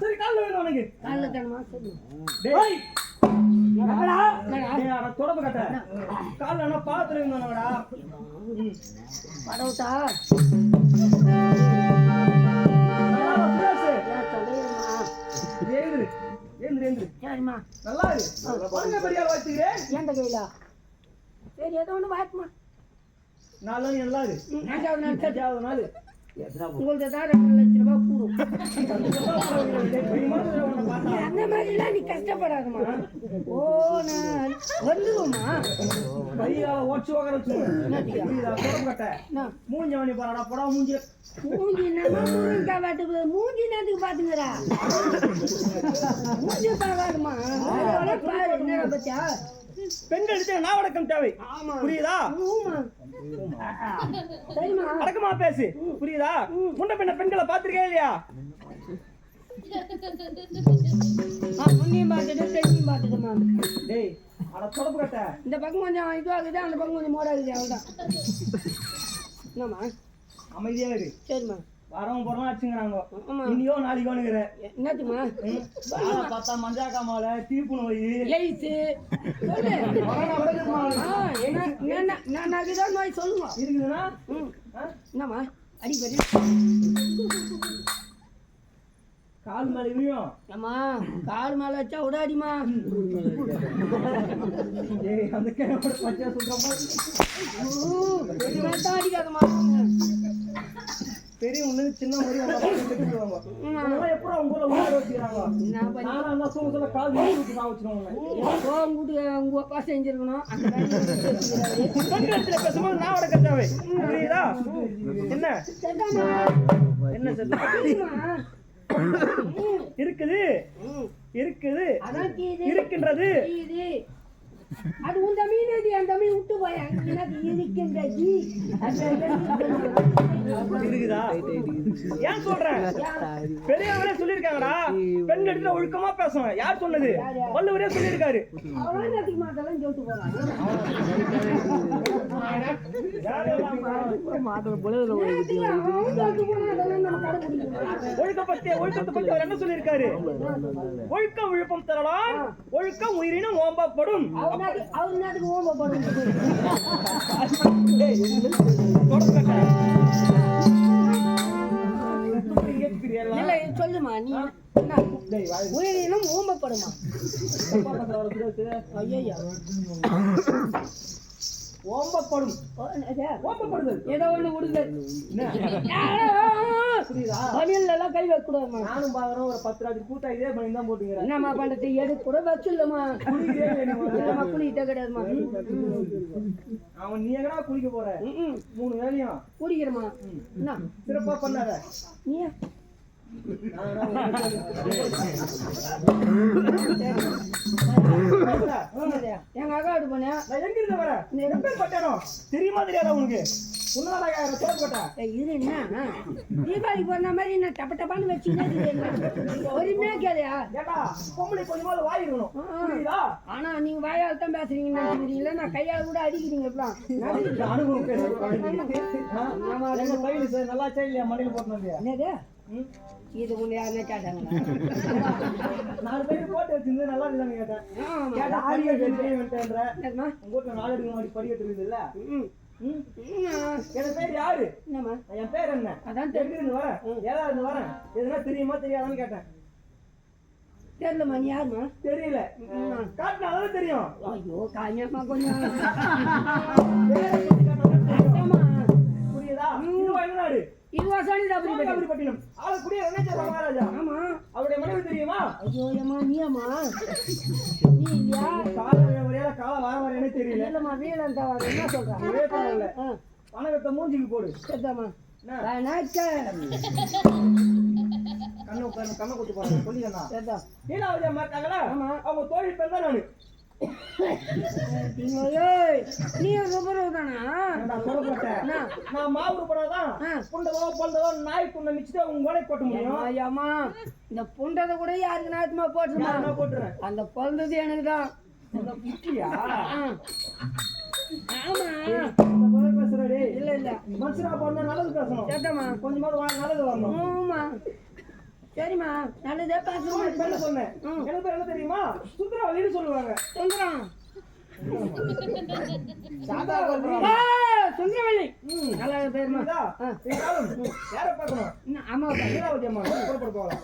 சரி காலைல வேணும் உனக்கு காலைல தானமா சொல்லு டேய் என்னடா? என்னடா? டேய், அட தொடப்பு கட்ட. காலைல என்ன பாத்திரம் இருந்தானடா? ம். படவுட்டா நல்லா வா, சுரேஷு. ஏன் சொல்லுமா எழுந்திரு. எழுந்திரு, எழுந்திரு. சரிம்மா நல்லா இரு. படுங்க பெரிய ஆள் வச்சுக்கிறேன். ஏன்ட கையில சரி ஏதோ ஒன்று வாய்க்குமா நாலு நாள் நல்லா இரு. அஞ்சாவது நாள் சரி அஞ்சாவது நாள். உங்கள்ட்ட தான் ரெண்டு லட்ச ரூபாய் கூடும் அந்த மாதிரிலாம் நீ கஷ்டப்படாதம்மா ஓ நான் வந்துருவோம்மா கையால ஓச்சு மூஞ்சி மூஞ்சி. மூஞ்சி மூஞ்சி நேரத்துக்கு பாத்துங்கடா மூஞ்சி பாரு என்ன பத்தியா பெண் எடுத்து நான் வடக்கம் தேவை. ஆமா. புரியுதா? அடக்கமா பேசு. புரியுதா? முன்ன பின்ன பெண்களை பாத்திருக்கே இல்லையா? இந்த பக்கம் கொஞ்சம் இதுவாகுது அந்த பக்கம் கொஞ்சம் மோடாகுது அவ்வளோதான் என்னம்மா? அமைதியா இரு. சரிம்மா. வரவங்க போறோம் அடிச்சுங்கிறாங்க இன்னியோ நாளைக்கோனுங்கிற என்னத்துமா? பார்த்தா மஞ்சாக்கா மாலை தீப்பு நோய் என்ன நான் அதுதான் நோய் சொல்லுங்க இருக்குதுன்னா? என்னம்மா? அடிப்படி கால் மேல விழும் அம்மா கால் மேல வச்சா விடாடிமா ஏய் அந்த கிழமை பச்சை தான் அடிக்காதம்மா பெரிய ஒண்ணு சின்ன மாதிரி எப்பறம் அவங்க ஊர்ல உள்ள வச்சுக்கிறாங்க? என்ன நானும் அந்த தூங்க சொல்ல கால் வச்சிருவாங்க. உங்க உங்க அப்பா செஞ்சிருக்கணும். பேசும்போது நான் புரியுதா? என்ன. என்ன சரிம்மா. இருக்குது. இருக்குது. இருக்கின்றது. அது உன் மீன் அது அந்த மீன் விட்டு போய் எனக்கு இருக்குதா ஏன் சொல்றேன் பெரியவங்களே சொல்லியிருக்காங்கடா. பெண் இடத்துல ஒழுக்கமா பேசணும். யார் சொன்னது? வள்ளுவரே சொல்லியிருக்காரு. அவ்வளோ நேரத்துக்கு மாட்டெல்லாம் சொல்லிட்டு போறாங்க நேரத்துக்கு அவன் சொல்லிட்டு போனா அதெல்லாம் நம்ம கடைபிடிக்கணும் ஒழுக்கப்பத்தி ஒழுக்கத்தை பத்தி அவர் என்ன சொல்லியிருக்காரு ஒழுக்கம் விழுப்பம் தரலாம் ஒழுக்கம் உயிரினும் ஓம்பப்படும்? ஓம்பப்படும் சொல்லுமா நீ உயிரினும் ஓம்பப்படுமா ஐயா ஓம்பப்படும். ஓம்பப்படுதல். ஏதோ ஒண்ணு விடுங்க புரியுதா? பணியில எல்லாம் கை வைக்க நானும் பாக்குறேன் ஒரு பத்து ராஜி கூட்டா இதே பண்ணி தான் போட்டுக்கிறேன். என்னம்மா பண்றது? எடுக்க கூட வச்சிடலாமா? குளிக்கிட்ட கிடையாதுமா அவன் நீ எங்கடா குளிக்க போற? மூணு வேலையும். குடிக்கிறமா என்ன? சிறப்பா பண்ணாத. நீ? எங்க அக்கா இது பண்ண நான் எங்க இருந்து வரேன் நீ எங்க பேர் பட்டாரம் தெரியுமா தெரியாதா உனக்கு தீபாவளி போன மாதிரி என்ன டப்ப டப்பான்னு வச்சுக்கிட்டே பொறுமையா கேளையா? பொம்பளை கொஞ்சமாவது வாய் இருக்கணும். புரியுதா? ஆனா நீங்க வாயால் தான் பேசுறீங்கன்னு நினைக்கிறீங்களா நான் கையால கூட அடிக்கிறீங்க இப்பலாம் நல்லா இல்லையா மண்டையில் போட்டு வந்தியா? என்னது? ம்? இது ஒண்ணு யாருன்னா கேட்டாங்களா? நாலு பேர் போட்டு வச்சிருந்து நல்லா இருக்குதான்னு கேட்டேன். கேட்டா வெளியே வந்துட்டேன்ற? உங்க வீட்டுல நாலு அடிக்க மாதிரி படிக்கட்டு இருக்குதுல்ல ம். ம்? ம். என் பேர் யாரு? என் பேர் என்ன? அதான் வரேன் ஏதா இருந்து வரேன். எதுனா தெரியுமா தெரியாதான்னு கேட்டேன். தெரியலம்மா நீ யாருமா தெரியல. காட்டினாலும் தெரியும். ஐயோ காயமா கொஞ்சம். புரியுதா? இது வயநாடு இதுவா சொல்லி அப்படி சோழகாபுரிப்பட்டினம் ஆளு குடிய ரமேஸ்வர மகாராஜா ஆமா. அவருடைய மனைவி தெரியுமா? ஐயோ ஏம்மா நீயம்மா நீ இல்லையா? கால வரையால கால வார வரையானே தெரியல. இல்லம்மா வீரன் தவறு என்ன ஆ. பணத்தை மூஞ்சிக்கு போடு. சரிதாம்மா? வணக்கம். கண்ணு கண்ணு கண்ணை குத்து போறேன் சொல்லிக்கண்ணா சரிதான். மாட்டாங்களா ஆமா. அவங்க தோழி பெண் தான் நானு. நீ சுப்பரவு தானா? நான் மாவு ஆ. புண்டதோ பொழுதோ நாய் துண்ணை மிச்சிட்டு உங்க கோலை கொட்ட முடியும். ஐயாமா இந்த புண்டதை கூட யாருக்கு நாயத்துமா போட்டுருமா? நான் போட்டுறேன் அந்த பிறந்தது எனக்கு தான் இந்த மாதிரி பேசுறா டேய். இல்ல இல்ல. மனுஷனா பிறந்தா நல்லது பேசணும். கொஞ்சமாவது நல்லது வரணும். ஆமா. சரிம்மா. நல்லதே பேசணும் சொன்னேன். எனக்கு பேர் என்ன தெரியுமா? சுந்தரவல்லின்னு சொல்லுவாங்க. சுந்தரம். சுந்தரவல்லி. நல்ல பேருமா யாரை பார்க்கணும்? இன்னும் அம்மா போகலாம்.